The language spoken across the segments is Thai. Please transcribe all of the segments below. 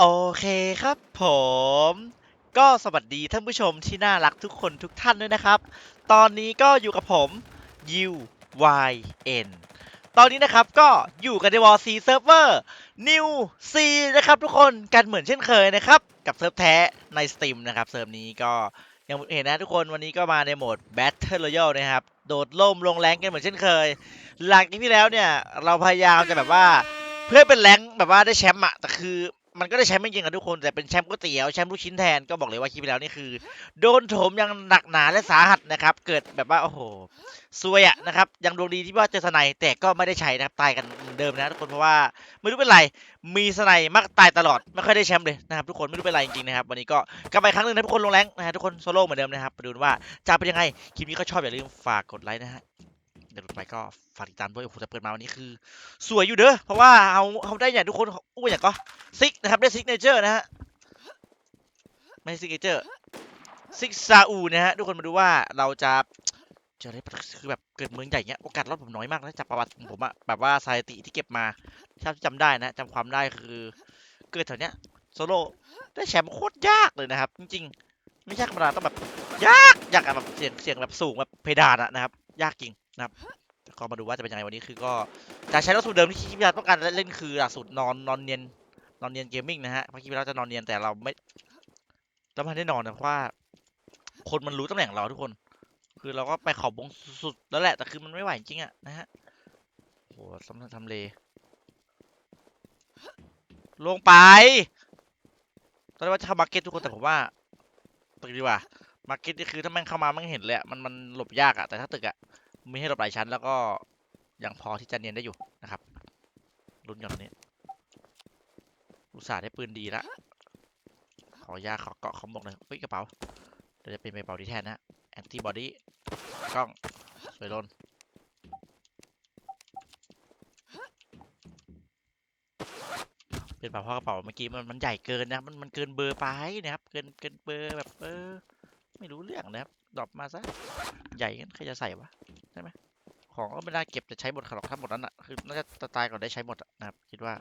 โอเคครับผม ก็สวัสดีท่านผู้ชมที่น่ารักทุกคนทุกท่านด้วยนะครับ ตอนนี้ก็อยู่กับผม U Y N ตอนนี้นะครับก็อยู่กันในวอร์ซีเซิร์ฟเวอร์ New C นะครับทุกคนกันเหมือนเช่นเคยนะครับ กับเซิร์ฟแท้ใน Steam นะครับ เซิร์ฟนี้ก็ยังเห็นนะทุกคนวันนี้ก็มาในโหมด Battle Royale นะครับ โดดล่มลงแรงกันเหมือนเช่นเคย หลังจากที่แล้วเนี่ย เราพยายามจะแบบว่าเพื่อเป็นแรงแบบว่าได้แชมป์อะแต่คือ มันก็ได้แชมป์ไม่จริงๆอะทุกคนแต่เป็นแชมป์ก๋วยเตี๋ยวแชมป์ลูกชิ้นแทนก็บอกเลยว่าคลิปที่แล้วนี่คือ โดนโถมยังหนักหนาและสาหัสนะครับ เกิดแบบว่าโอ้โหซวยอะนะครับยังดวงดีที่ว่าเจอสไนแต่ก็ไม่ได้ใช้นะครับตายกันเดิมนะทุกคนเพราะว่าไม่รู้เป็นไรมีสไนมักตายตลอดไม่ค่อยได้แชมป์เลยนะครับทุกคนไม่รู้เป็นไรจริงๆนะครับวันนี้ก็กลับไปครั้งหนึ่งนะทุกคนลงแรงนะฮะทุกคนโซโล่เหมือนเดิมนะครับไปดูว่าจะเป็นยังไงคลิปนี้ก็ชอบอย่าลืมฝากกดไลค์นะฮะ เดี๋ยวไปก็ฝากติดตามด้วยโอ้โหแต่เปิดมาวันนี้คือ สวยอยู่เด้อเพราะว่าเอาเอาได้อย่างทุกคนอู้อย่างก็ซิกนะครับได้ซิกเนเจอร์นะฮะไม่ซิกเนเจอร์ซิกซาอูนะฮะทุกคนมาดูว่าเราจะจะได้คือแบบเกิดเมืองใหญ่เงี้ยโอกาสรอดผมน้อยมากนะจากประวัติของผมอะแบบว่าสถิติที่เก็บมาถ้าจำได้นะจำความได้คือ เกิดแถวเนี้ยโซโล่ได้แชมป์โคตรยากเลยนะครับ จริงๆ ไม่ใช่ธรรมดาต้องแบบยากยากอะแบบเสียงเสียงแบบสูงแบบเพดานอะนะครับ ยากจริง นะครับก็มาดูว่าจะเป็นยังไงวันนี้คือก็จะใช้หลักสูตรเดิมที่คิดว่าต้องการเล่นคือหลักสูตรนอนนอนเนียนนอนเนียนเกมมิ่งนะฮะเมื่อกี้เราจะนอนเนียนแต่เราไม่เราไม่ได้นอนนะเพราะว่า คนมันรู้ตำแหน่งเราทุกคน คือเราก็ไปขอบบงสุดแล้วแหละแต่คือมันไม่ไหวจริงอะนะฮะโหสำนักทำเล ลงไปตอนแรกว่าจะเข้ามาร์เก็ตทุกคนแต่ผมว่าตึกดีกว่ามาร์เก็ตนี่คือถ้าแม่งเข้ามาแม่งเห็นเลยอะมันมันหลบยากอะแต่ถ้าตึกอะ มีให้หลบหลายชั้นแล้วก็ยังพอที่จะเนียนได้อยู่นะครับรุ่นก่อนนี้อุตส่าห์ได้ปืนดีละขอยาขอเกาะคอมบกหน่อยเฮ้ยกระเป๋าเดี๋ยวจะเป็นกระเป๋าที่แทนนะแอนตี้บอดี้กล้องสวยล้นเป็นเปลาเพรากระเป๋าเมื่อกี้มันมันใหญ่เกินนะมันมันเกินเบอร์ไปนะครับ เกินเกินเบอร์แบบเออไม่รู้เรื่องนะครับดรอปมาซะใหญ่กันใครจะใส่วะ ของก็ไม่ได้เก็บจะใช้หมดหรอกถ้าหมดนั้นอะคือน่าจะตายก่อนได้ใช้หมดนะครับ คิดว่า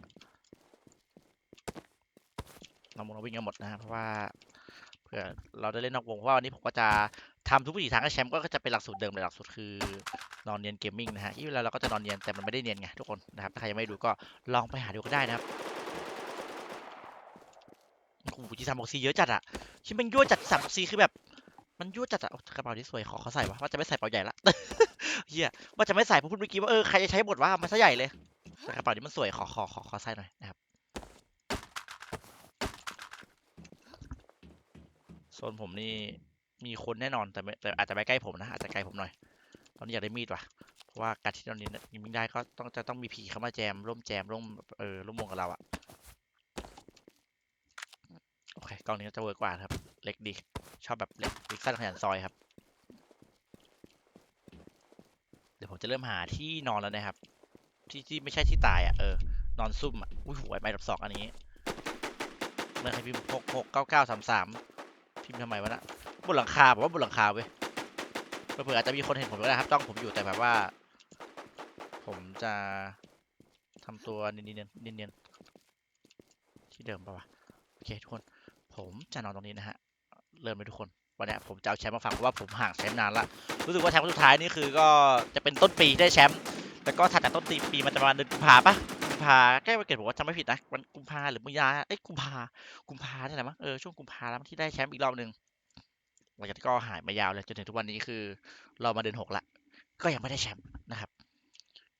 เราหมดเราวิ่งกันหมดนะครับเพราะว่าเผื่อเราได้เล่นนอกวงเพราะว่าวันนี้ผมก็จะทำทุกวิถีทางให้แชมป์ก็จะเป็นหลักสูตรเดิมเลยหลักสูตรคือนอนเนียนเกมมิ่งนะฮะที่เวลาเราก็จะนอนเนียนแต่มันไม่ได้เนียนไงทุกคนนะครับถ้าใครยังไม่ดูก็ลองไปหาดูก็ได้นะครับโอ้โหจีสามบอกซีเยอะจัดอะที่มันยั่วจัดสามบอกซีคือแบบ มันยั่วจัดอะกระเป๋าที่สวยขอเขาใส่วะว่าจะไม่ใส่เป๋าใหญ่ละ เฮียว่าจะไม่ใส่เพราะพูดเมื่อกี้ว่าเออใครจะใช้บทว่ามันซะใหญ่เลยแต่กระเป๋านี้มันสวยขอขอขอขอใส่หน่อยนะครับโซนผมนี่มีคนแน่นอนแต่แต่อาจจะไม่ใกล้ผมนะอาจจะไกลผมหน่อยตอนนี้อยากได้มีดว่ะเพราะว่าการที่ตอนนี้ยิงไม่ได้ก็ต้องจะต้องมีผีเข้ามาแจมร่วมแจมร่วมเออร่วมวงกับเราอะโอเคกล้องนี้จะเวิร์กกว่าครับ เล็กดี ชอบแบบเล็กเล็กสั้นขยันซอยครับ เดี๋ ยวผมจะเริ่มหาที่นอนแล้วนะครับ ที่ที่ไม่ใช่ที่ตายอะเออนอนซุ่มอะอุ้ยหวยไปดับสองอันนี้เมื่อใครพิมพ์หกหกเก้าเก้าสามสามพิมพ์ทำไมวะนะบนหลังคาผมว่าบนหลังคาเว้ยเผื่ออาจจะมีคนเห็นผมก็ได้ครับจ้องผมอยู่แต่แบบว่า ผมจะทำตัวเนียนๆเนียนๆที่เดิมปะวะโอเคทุกคน ผมจะนอนตรงนี้นะฮะ เริ่มเลยทุกคน วันนี้ผมจะเอาแชมป์มาฝากเพราะว่าผมห่างแชมป์นานละรู้สึกว่าแชมป์สุดท้ายนี่คือก็จะเป็นต้นปีได้แชมป์แล้วก็ถัดจากต้นปีมันจะประมาณเดือนกุมภาปะกุมภาใกล้วันเกิดผมว่าจำไม่ผิดนะวันกุมภาหรือมิยาเอ้ยกุมภากุมภาเนี่ยแหละมั้งเออช่วงกุมภาแล้วที่ได้แชมป์อีกรอบหนึ่งหลังจากที่ก็หายมายาวเลยจนถึงทุกวันนี้คือ เรามาเดือนหกละก็ยังไม่ได้แชมป์นะครับ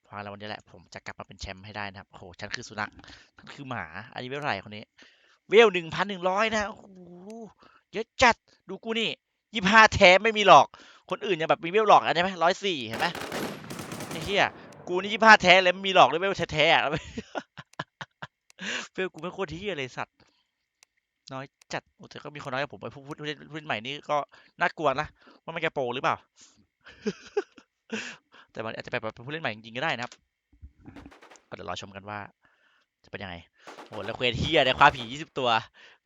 เพราะแล้ววันนี้แหละผมจะกลับมาเป็นแชมป์ให้ได้นะครับโอ้โหฉันคือสุนัขฉันคือหมา อันนี้เวลาไหร่คนนี้ เวลหนึ่งพันหนึ่งร้อยนะโอ้โห ยอะจัดดูกูนี่ยี่ห้าแท้ไม่มีหรอก คนอื่นยังแบบมีเวลหลอกอันใช่ไหมร้อยสี่เห็นไหมไอ้เหี้ยกูนี่ยี่ห้าแท้เลยไม่มีหลอกเลยเวลแท้ๆอะเวลกูไม่โคตรเหี้ยเลยสัตว์น้อยจัดโอ้แต่ก็มีคนน้อยกับผมไปพูดพูดพูดใหม่นี่ก็น่ากลัวนะว่ามันจะโปรหรือเปล่า แต่มันอาจจะไปแบบผู้เล่นใหม่จริงๆก็ได้นะครับ ก็เดี๋ยวรอชมกันว่า จะเป็นยังไงโหแล้วเควสเฮียได้คว้าผียี่สิบตัว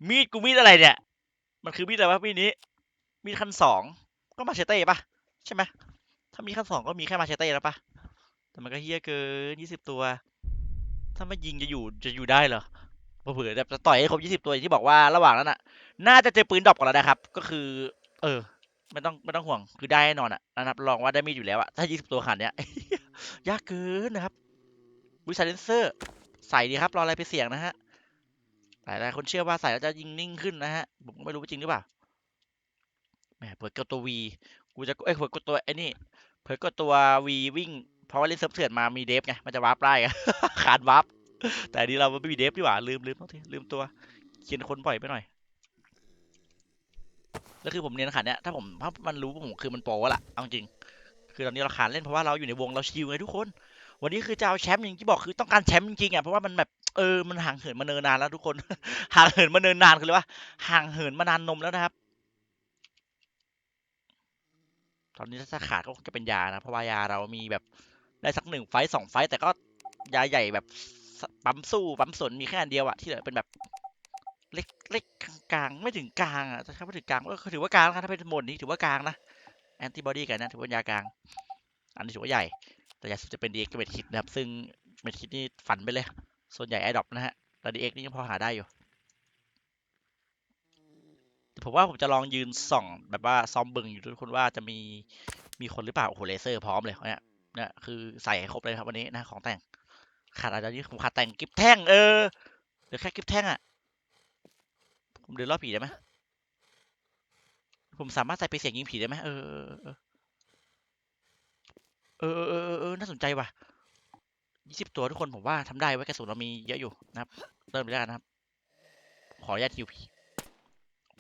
มีดกูมีดอะไรเนี่ย มันคือมีดอะไรวะมีดนี้ มีดขั้นสองก็มาเชเต้ปะใช่ไหมถ้ามีขั้นสองก็มีแค่มาเชเต้แล้วปะแต่มันก็เฮี้ยเกินยี่สิบตัว ถ้าไม่ยิงจะอยู่จะอยู่ได้เหรอเผื่อจะต่อยให้ครบยี่สิบตัวอย่างที่บอกว่าระหว่างนั้นอะ น่าจะเจอปืนดรอปก่อนแล้วนะครับ ก็คือ เออไม่ต้องไม่ต้องห่วงคือได้แน่นอนอะนะครับลองว่าได้มีดอยู่แล้วอะถ้ายี่สิบตัวขนาดเนี้ยยากเกินนะครับวิชาเลนเซอร์ใส่ดีครับรออะไรไปเสี่ยงนะฮะายหลายคนเชื่อว่าใส่แล้วจะยิงนิ่งขึ้นนะฮะ ผมก็ไม่รู้ว่าจริงหรือเปล่าแหมเปิดกดตัว V กูจะเอ้ยเปิดกดตัวไอ้นี่เปิดกดตัว V วิ่ง เพราะว่าเล่นเซิร์ฟเถื่อนมามีเดฟไง มันจะวาร์ปได้ขาดวาร์ปแต่นี้เราไม่มีเดฟดีกว่า ลืมลืมต้องทีลืมตัวเขียนคนบ่อยไปหน่อยแล้วคือผมเรียนขันเนี้ยถ้าผมถ้ามันรู้ผมคือมันโปรละเอาจริง คือตอนนี้เราขานเล่นเพราะว่าเราอยู่ในวงเราชิลไงทุกคน วันนี้คือจะเอาแชมป์อย่างที่บอกคือต้องการแชมป์จริงๆอะเพราะว่ามันแบบ เออมันห่างเหินมาเนินนานแล้วทุกคน ห่างเหินมาเนินนานคือเลยว่าห่างเหินมานานนมแล้วนะครับ ตอนนี้ถ้าขาดก็จะเป็นยานะเพราะว่ายาเรามีแบบได้สักหนึ่งไฟต์สองไฟต์แต่ก็ยาใหญ่แบบปั๊มสู้ปั๊มสนมีแค่อันเดียวอะที่เหลือเป็นแบบเล็กเล็กกลางๆไม่ถึงกลางอะถ้าไม่ถึงกลางก็ถือว่ากลางนะถ้าเป็นหมดนี้ถือว่ากลางนะแอนติบอดีกันนะถือว่ายากลาง อันนี้ถือว่าใหญ่ แต่ใหญ่สุดจะเป็นดีเอ็กกับเมดคิดนะครับ ซึ่งเมดคิดนี่ฝันไปเลย ส่วนใหญ่แอดดอปนะฮะแต่ดีเอ็กนี่ยังพอหาได้อยู่แต่ผมว่าผมจะลองยืนส่อง แบบว่าซอมเบิงอยู่ทุกคนว่าจะมีมีคนหรือเปล่า โอ้โหเลเซอร์พร้อมเลยเนี่ยเนี่ยคือใส่ให้ครบเลยครับวันนี้นะของแต่งขาดอะไรนี่ผมขาดแต่งกิฟแท่งเออเหลือแค่กิฟแท่งอะผมเดินรอบผีได้ไหมผมสามารถใส่ไปเสียงยิงผีได้ไหมเออเออเออเออเออเออเออน่าสนใจว่ะ ยี่สิบตัวทุกคนผมว่าทำได้ไว้กระสุนเรามีเยอะอยู่นะครับ เริ่มเลยแล้วนะครับ ขออนุญาตฮิวผี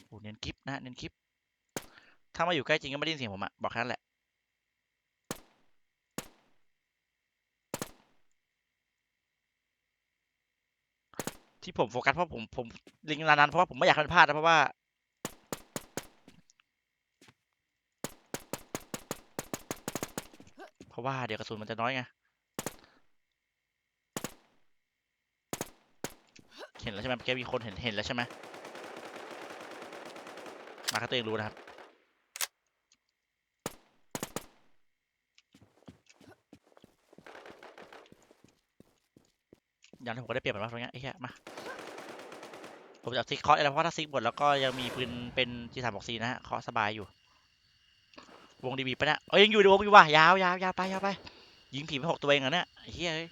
โอ้เน้นกิฟนะเน้นกิฟถ้ามาอยู่ใกล้จริงก็ไม่ได้ยินเสียงผมอะบอกแค่นั้นแหละที่ผมโฟกัสเพราะผมผมลิงก์นานเพราะว่าผมไม่อยากให้มันพลาดนะเพราะว่า เพราะว่าเดี๋ยวกระสุนมันจะน้อยไง เห็นแล้วใช่ไหมเมื่อกี้มีคนเห็นเห็นแล้วใช่ไหมมาครับตัวเองรู้นะครับอย่างที่ผมก็ได้เปรียบมือนว่าตรงนี้ไอ้เหี้ยมา ผมจะเอาซิกเคาะแล้วเพราะถ้าซิกหมดแล้วก็ยังมีปืนเป็นจีสามบอกซีนะฮะเคาะสบายอยู่ วงดีบีปะเนี่ยเอ้ยยังอยู่ในวงอยู่ว่ะยาวยาวยาวไปยาวไป ยิงผีไปหกตัวเองเหรอเนี่ยไอ้เหี้ยเอ้ย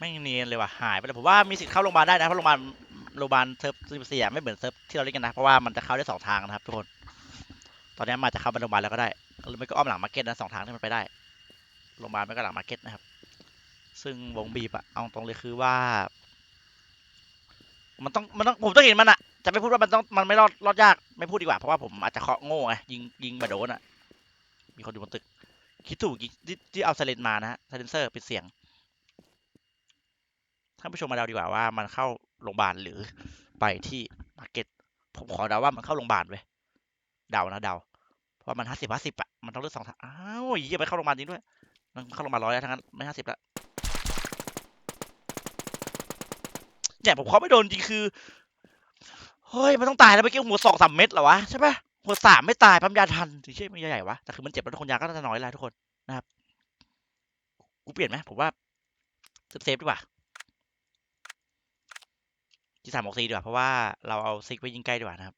ไม่เนียนเลยว่ะหายไปเลยผมว่ามีสิทธิ์เข้าโรงพยาบาลได้นะเพราะโรงพยาบาลโรงพยาบาลเซิร์ฟซิมเซียไม่เหมือนเซิร์ฟที่เราเล่นกันนะเพราะว่ามันจะเข้าได้สองทางนะครับทุกคน ตอนนี้มาจะเข้าไปโรงพยาบาลแล้วก็ได้หรือไม่ก็อ้อมหลังมาร์เก็ตนะสองทางที่มันไปได้โรงพยาบาลไม่ก็หลังมาร์เก็ตนะครับ ซึ่งวงบีบอะเอาตรงเลยคือว่า มันต้องมันต้องผมต้องเห็นมันอะจะไม่พูดว่ามันต้องมันไม่รอดรอดยากไม่พูดดีกว่าเพราะว่าผมอาจจะเคาะโง่ไงยิงยิงมาโดนอะมีคนอยู่บนตึกคิดถูกที่ที่เอาไซเลนมานะฮะไซเลนเซอร์เปิดเสียง ท่านผู้ชมมาเดาดีกว่าว่ามันเข้าโรงพยาบาลหรือไปที่มาร์เก็ตผมขอเดาว่ามันเข้าโรงพยาบาลเว้ยเดานะเดาเพราะมันห้าสิบห้าสิบอะมันต้องเลือกสองทางอ้าวเหี้ยไปเข้าโรงพยาบาลจริงด้วยมันเข้าโรงพยาบาลร้อยแล้วทั้งนั้นไม่ห้าสิบละเนี่ยผมเคาไม่โดนจริงคือเฮ้ยมันต้องตายแล้วเมื่อกี้หัวสองสามเม็ดเหรอวะใช่ปะหัวสามไม่ตายปั๊มยาทันถึงใช่ไม่ใหญ่วะแต่คือมันเจ็บแล้วทุกคนยาก็น่าจะน้อยแล้วทุกคนนะครับกูเปลี่ยนไหมผมว่าเซฟเซฟดีกว่า ที่สามบอกซีดีกว่า เพราะว่าเราเอาซิกไปยิงใกล้ดีกว่านะครับ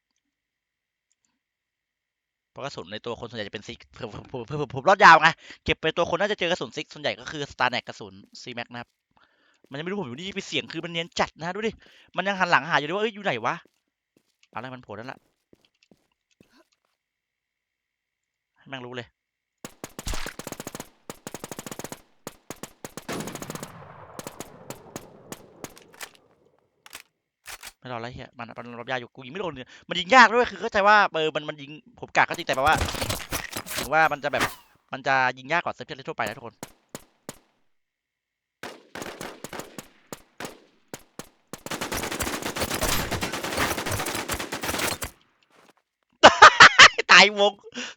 เพราะกระสุนในตัวคนส่วนใหญ่จะเป็นซิกเพิ่มเพิ่มเพิ่มผมรอดยาวไงเก็บไปตัวคนน่าจะเจอกระสุนซิกส่วนใหญ่ก็คือสตาร์แน็กกระสุนซีแม็กนะครับ มันยังไม่รู้ผมอยู่นี่ไปเสียงคือมันเนียนจัดนะดูดิ มันยังหันหลังหาอยู่ด้วยว่าเอ้ยอยู่ไหนวะอาอะไรมันโผล่นั่นละให้แม่งรู้เลย ไม่รอแล้วเฮียมันมันรับยาอยู่กูยิงไม่โดนเลยมันยิงยากด้วยคือเข้าใจว่าเออมันมันยิงผมกากก็จริงแต่แปลว่าถึงว่ามันจะแบบมันจะยิงยากกว่าเซฟเล่นทั่วไปนะทุกคนตายวง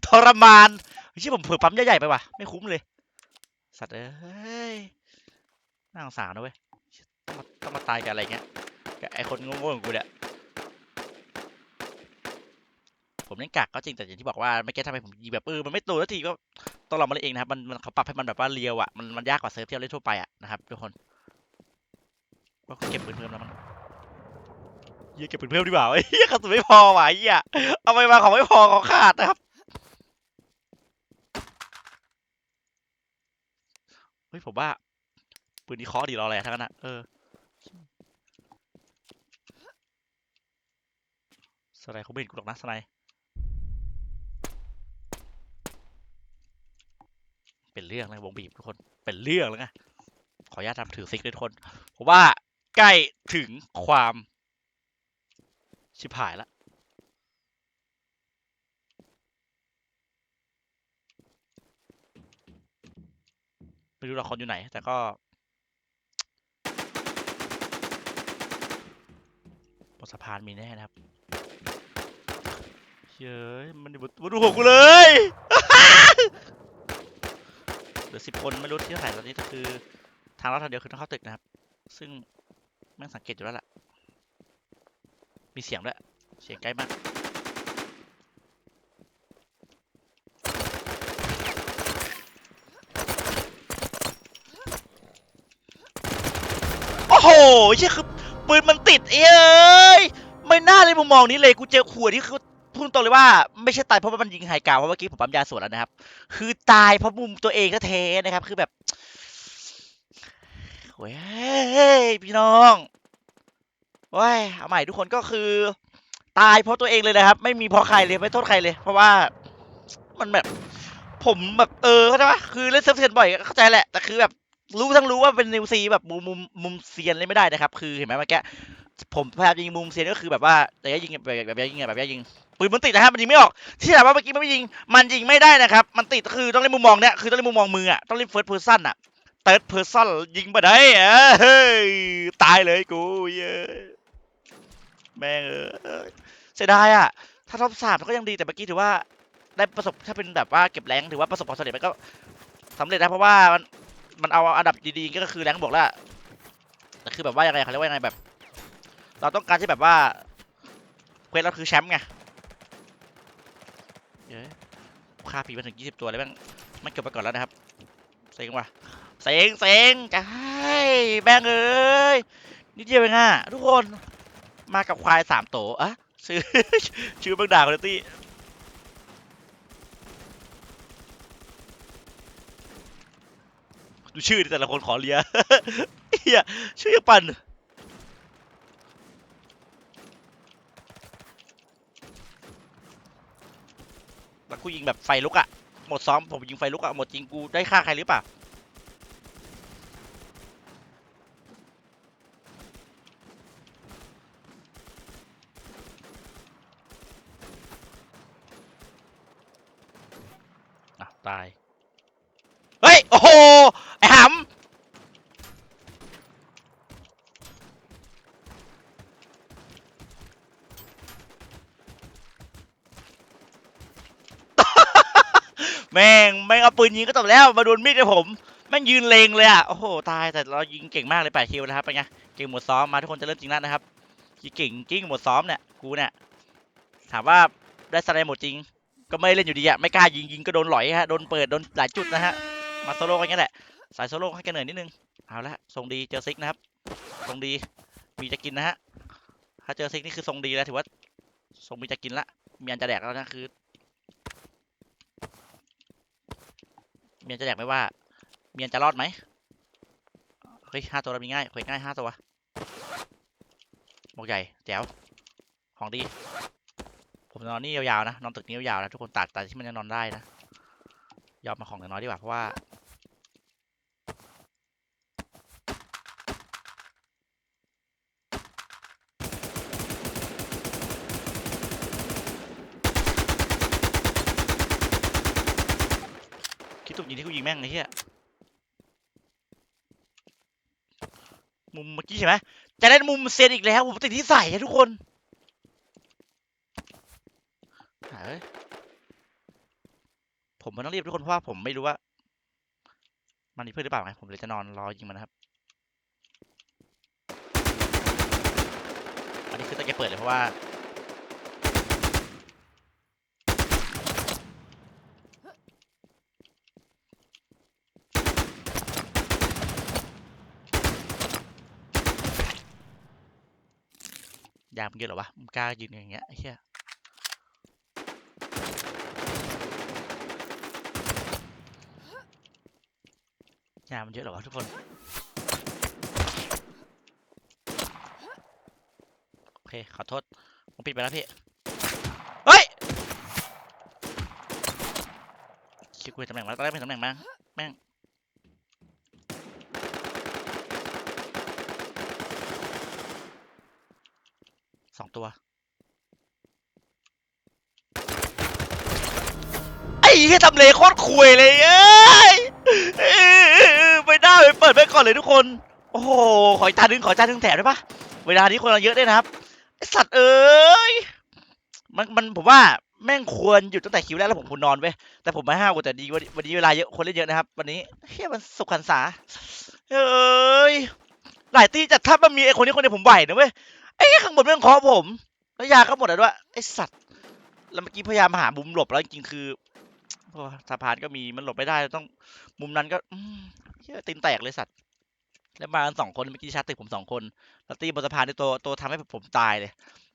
ทรมานที่ผมเผื่อปั๊มใหญ่ๆไปว่ะไม่คุ้มเลย สัตว์เอ้ยน่าสงสารนะเว้ยต้องมาต้องมาตายกับอะไรเงี้ย กับไอคนโง่ๆของกูเนี่ยผมเล่นกากก็จริงแต่อย่างที่บอกว่าไม่แก้ทำไมผมยิงแบบเออมันไม่โดนสักทีก็ต้องลองมาเล่นเองนะครับมันมันเขาปรับให้มันแบบว่าเรียวอะมันมันยากกว่าเซิร์ฟที่เราเล่นทั่วไปอะนะครับทุกคนก็เก็บปืนเพิ่มแล้วมั้งเฮียเก็บปืนเพิ่มดีกว่าเฮียกระสุนไม่พอว่ะไอ้เฮียเอาไปมาของไม่พอของขาดนะครับเฮ้ยผมว่าปืนนี้เคอดีรออะไรทั้งนั้นอะเออ สไนด์เขาไม่เห็นกูหรอกนะสไนด์เป็นเรื่องแล้วงบีบทุกคน เป็นเรื่องแล้วไงขออนุญาตทำถือซิกด้วยทุกคนผมว่าใกล้ถึงความ ชิบหายแล้วไม่รู้ละครอยู่ไหน แต่ก็บนสะพานมีแน่นะครับ เฮ้ยมันอยู่บนบนหัวกูเลยเหลือสิบคนไม่รู้ที่เท่าไหร่ตอนนี้แต่คือ ทางลัดทางเดียวคือต้องเข้าตึกนะครับ ซึ่งแม่งสังเกตอยู่แล้วล่ะ มีเสียงด้วย เสียงใกล้มากโอ้โหเชี่ยคือปืนมันติดเอ้ย ไม่น่าเลยมุมมองนี้เลย กูเจอขวดที่คือ ดตรงเลยว่าไม่ใช่ตายเพราะว่ามันยิงไฮกาวเพราะเมื่อกี้ผมปั๊มยาสวนแล้วนะครับ คือตายเพราะมุมตัวเองแท้ๆนะครับ คือแบบโอ้ยพี่น้องโอ้ยเอาใหม่ทุกคนก็คือ ตายเพราะตัวเองเลยนะครับ ไม่มีเพราะใครเลยไม่โทษใครเลย เพราะว่ามันแบบ ผมแบบเออเข้าใจปะคือเล่นเซิร์ฟเซียนบ่อยก็เข้าใจแหละแต่คือแบบรู้ทั้งรู้ว่าเป็นนิวซีแบบมุมมุมมุมเซียนเล่นไม่ได้นะครับ คือเห็นไหมเมื่อกี้ผมพยายามยิงมุมเซียนก็คือแบบว่าระยะยิงแบบแบบยิงแบบยิง ปืนมันติดนะครับมันยิงไม่ออก ที่ถามว่าเมื่อกี้มันไม่ยิง มันยิงไม่ได้นะครับ มันติดคือต้องเล่นมุมมองเนี้ยคือต้องเล่นมุมมองมืออะต้องเล่นเฟิร์สเพอร์ซันอะเติร์ดเพอร์ซันยิงมาได้เฮ้ยตายเลยกูเย้แม่งเอ้ยเสียดายอะ ถ้าท็อปสามก็ยังดีแต่เมื่อกี้ถือว่าได้ประสบถ้าเป็นแบบว่าเก็บแรงถือว่าประสบความสำเร็จมันก็สำเร็จนะเพราะว่ามันมันเอาอันดับดีๆก็คือแรงบวกแล้วแต่คือแบบว่ายังไงเขาเรียกว่ายังไงแบบ เราต้องการที่แบบว่าเควสเราคือแชมป์ไง เย้ยค่าผีมาถึงยี่สิบตัวเลยแม่งมันเก็บไปก่อนแล้วนะครับ เซ็งว่ะ เซ็งเซ็งจะให้แม่งเอ้ยนิดเดียวเองอะทุกคน มากับควายสามโตอะชื่อชื่อบังด่าคุณตี้ดูชื่อแต่ละคนขอเลียเฮียชื่อยังปั่น แล้วกูยิงแบบไฟลุกอะหมดซ้อมผมยิงไฟลุกอะหมดจริงกูได้ฆ่าใครหรือเปล่าอะตาย เฮ้ย โอ้โห ไอ้หำ แม่งแม่งเอาปื นยิงก็จบแล้วมาโดนมีดให้ผมแม่งยืนเลงเลยอะโอ้โหตายแต่เรายิงเก่งมากเลยแปดคิวนะครับเป็นไงเก่งหมดซ้อมมาทุกคนจะเริ่มจริงแล้วนะครับเก่งจริงหมดซ้อมเนี่ยกูเนี่ยถามว่าได้สไนด์หมดจริง ก็ไม่เล่นอยู่ดีอะไม่กล้ายิงยิงก็โดนหลอยฮะโดนเปิดโดนหลายจุดนะฮะมาโซโล่กันงี้แหละสายโซโล่ให้กันเหนื่อยนิดนึงเอาละทรงดีเจอซิกนะครับทรงดีมีจะกินนะฮะถ้าเจอซิกนี่คือทรงดีแล้วถือว่าทรงมีจะกินละมีอันจะแดกแล้วนะคือ เมียนจะแดกไหม่ว่า เมียนจะรอดไหมเฮ้ยห้าตัวเรามีง่ายเควสง่ายห้าตัวบอกใหญ่แจ๋วของดี ผมนอนนี่ยาวๆนะ นอนตึกนี้ยาวๆนะทุกคนตัดแต่ที่มันจะนอนได้นะ ยอมมาของน้อยดีกว่าเพราะว่า คิดถูกยิงที่กูยิงแม่งไอ้เหี้ยมุมเมื่อกี้ใช่ไหมจะเล่นมุมเซนอีกแล้วผมติดที่ใส่ทุกคนหาเอ้ยผมมันต้องรีบทุกคนเพราะว่าผมไม่รู้ว่า มันมีเพื่อนหรือเปล่าไงผมเลยจะนอนรอยิงมันนะครับ อันนี้คือตั้งใจเปิดเลยเพราะว่า ยามงเยอะหรอวะมึงกล้ายืนอย่างเงี้ยไอ้เหี้ยยามมันเยอะหรอวะทุกคน โอเค ขอโทษ ผมปิดไปแล้วพี่ เฮ้ย คิดกูเห็นตำแหน่งแล้วตอนแรกเห็นตำแหน่งมั้งแม่ง สอง ตัว ไอ้ทำเลโคตรคุยเลยเอ้ยไม่ได้ไปเปิดไปก่อนเลยทุกคน โอ้โห ขออีกตานึ่งขออีกตานึ่งแถมได้ปะเวลานี้คนเราเยอะด้วยนะครับสัตว์เอ้ย มันมันผมว่าแม่งควรหยุดตั้งแต่คิวแรกแล้วผมควรนอนเว้ยแต่ผมไม่ห้าวแต่ดีวันนี้วันนี้เวลาเยอะคนเล่นเยอะนะครับ วันนี้เฮียมันสุขหันษาเอ้ยหลายตีจัดถ้ามันมีไอคนนี้คนเดียวผมไหวนะเว้ย ไอ้ข้างบนแม่งเคาะผม แล้วยาก็หมดแล้วด้วยไอ้สัตว์แล้วเมื่อกี้พยายามหามุมหลบแล้วจริงๆคือโอ้สะพานก็มีมันหลบไม่ได้ต้องมุมนั้นก็อืมเฮียตีนแตกเลยสัตว์ แล้วมากันสองคนเมื่อกี้ชาร์จติดผมสองคนแล้วตีบนสะพานในตัวตัวทำให้ผมตายเลย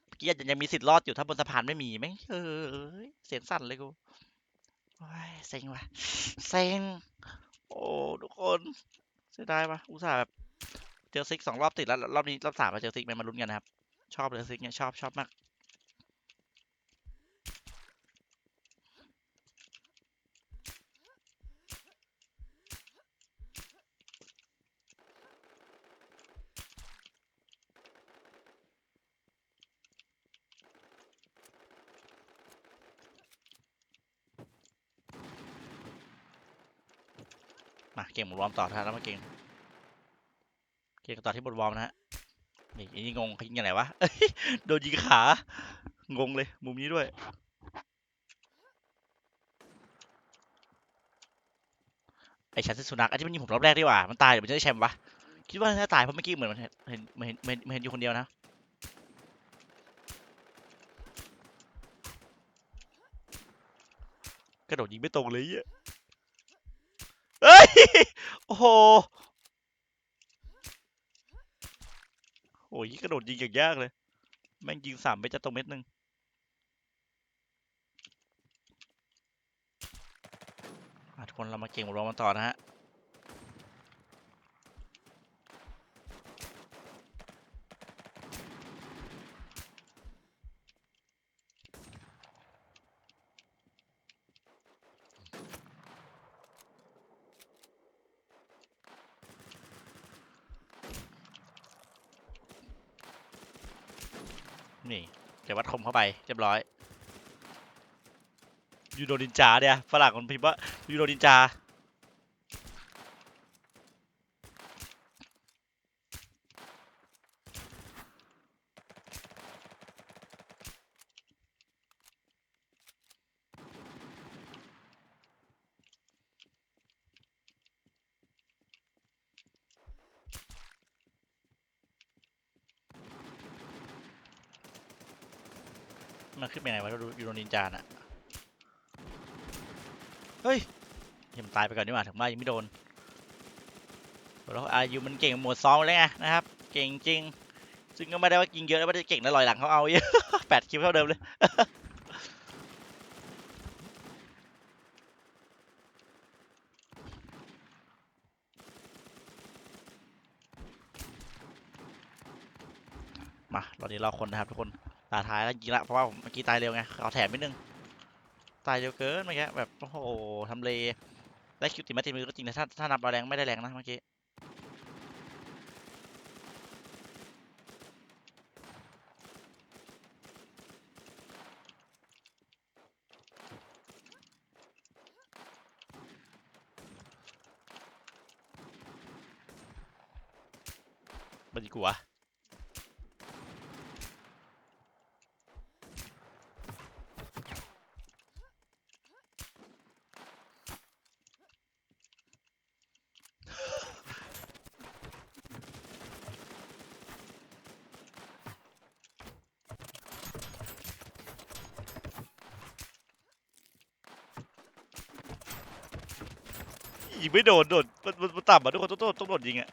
เมื่อกี้ยังยังมีสิทธิ์รอดอยู่ถ้าบนสะพานไม่มีแม่งเออเสียงสั่นเลยกูเซ็งว่ะเซ็งโอ้ทุกคนเสียดายว่ะอุตส่าห์แบบ เจอซิกสองรอบติดแล้ว รอบนี้รอบสามมาเจอซิกไหมมาลุ้นกันนะครับ ชอบเลยซิกเนี่ยชอบชอบมากมาเก่งบนวอร์มต่อนะฮะแล้วมาเก่ง เก่งต่อที่บนวอร์มนะฮะนี่อันนี่งงยิงยังไงวะโดนยิงขางงเลย มุมนี้ด้วย ไอ้ชันสุนัขไอ้ที่มันยิงผมรอบแรกดีกว่า มันตายเดี๋ยวมันจะได้แชมป์วะ คิดว่าน่าตายเพราะเมื่อกี้เหมือนมันเห็นเห็นเห็นเห็นเห็นอยู่คนเดียวนะกระโดดยิงไม่ตรงเลยอะเฮ้ย โอ้โห โอ้ยกระโดดยิงอย่างยากเลย แม่งยิงสามเม็ดจะตรงเม็ดหนึ่งทุกคนเรามาเก่งรวมาต่อนะฮะ นี่เดี๋ยววัดคมเข้าไปเรียบร้อยยูโดนินจาเนี่ยฝรั่งคนพิมพ์ว่ายูโดนินจา มันขึ้นไปไหนวะดูยูโรนินจาน่ะ เฮ้ยยังตายไปก่อนดีกว่าถึงว่ายังไม่โดนแล้วอายุมันเก่งหมวดซ้อมเลยไงนะครับ เก่งจริง ซึ่งก็ไม่ได้ว่ายิงเยอะแล้วไม่ได้เก่งนะลอยหลังเขาเอาเยอะแปดคิวเท่าเดิมเลยมาตอนนี้เราคนนะครับทุกคน ตาท้ายแล้วยิงละเพราะว่าเมื่อกี้ตายเร็วไงเอาแถมนิดนึงตายเร็วเกินเมื่อกี้แบบโอ้โหทำเลได้คิวติดมาติดมือก็จริงนะถ้าถ้านับเอาแรงไม่ได้แรงนะเมื่อกี้บันดีกูวะ ไม่โดนโดนมันมันมันต่ำอะทุกคนต้องต้องต้องโดนยิงอะ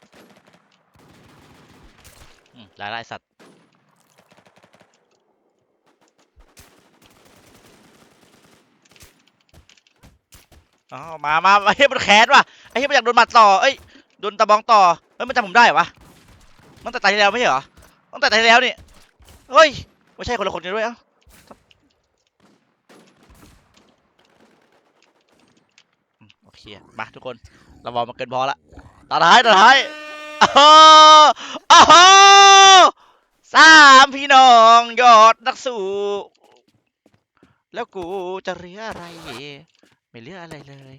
หลายหลายสัตว์อ๋อมามาไอ้เฮ้ยมันแค้นว่ะไอ้เฮ้ยมันอยากโดนหมัดต่อเอ้ยโดนตะบองต่อเฮ้ยมันจำผมได้เหรอวะมันแต่ตายแล้วไม่ใช่เหรอมันแต่ตายแล้วนี่เฮ้ยไม่ใช่คนละคนกันด้วยเอ้า เคมาทุกคนเราบอกมาเกินพอละตาท้ายตาท้ายโอ้โหโอ้โหสามพี่น้องยอดนักสู้แล้วกูจะเหลืออะไร ไม่เหลืออะไรเลย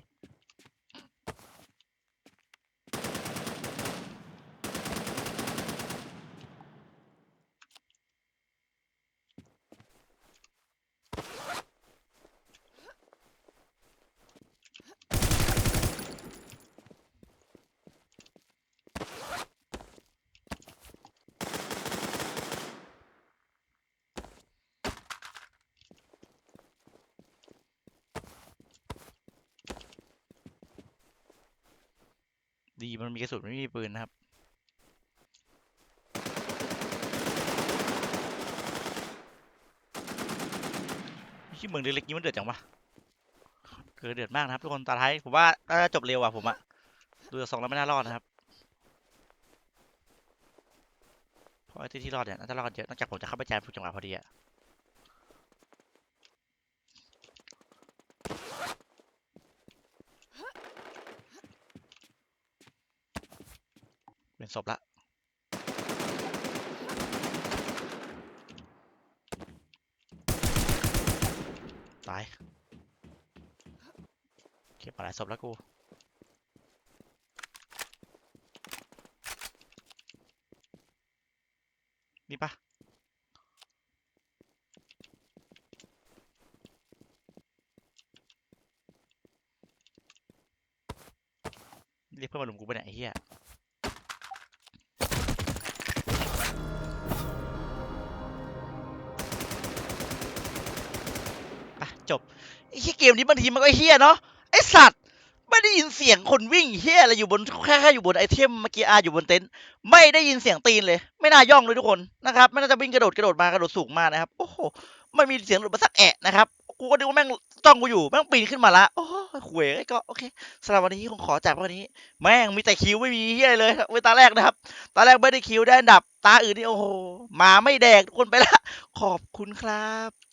ดีมันมีกระสุนไม่มีปืนนะครับ ที่เมืองเล็กๆนี้มันเดือดจังวะเกิดเดือดมากนะครับทุกคนตาท้ายผมว่าน่าจะจบเร็วอะผมอะดูจากทรงแล้วไม่น่ารอดนะครับเพราะไอ้ที่ที่รอดเนี่ยน่าจะรอดเยอะนอกจากผมจะเข้าไปแจมถูกจังหวะพอดีอะเป็น ศพละตายเก็บอะไรศพแล้วกูนี่ปะเรียกเพื่อนมาลุมกูไปะเนี่ยไอ้เหี้ย เกมนี้บางทีมันก็เฮี้ยเนาะไอสัตว์ไม่ได้ยินเสียงคนวิ่งเฮี้ยอะไรอยู่บนแค่แค่อยู่บนไอเทมเมื่อกี้อาอยู่บนเต็นท์ไม่ได้ยินเสียงตีนเลย ไม่น่าย่องเลยทุกคนนะครับไม่น่าจะวิ่งกระโดดกระโดดมากระโดดสูงมานะครับโอ้โหไม่มีเสียงหลุดมาสักแอะนะครับกูก็นึกว่าแม่งจ้องกูอยู่แม่งปีนขึ้นมาละโอ้ยขวยก็โอเคสำหรับวันนี้คงขอจากวันนี้ แม่งมีแต่คิวไม่มีเฮี้ยเลยเวตาแรกนะครับ ตาแรกไม่ได้คิวได้อันดับ ตาอื่นนี่โอ้โหมาไม่แดกทุกคนไปละขอบคุณครับ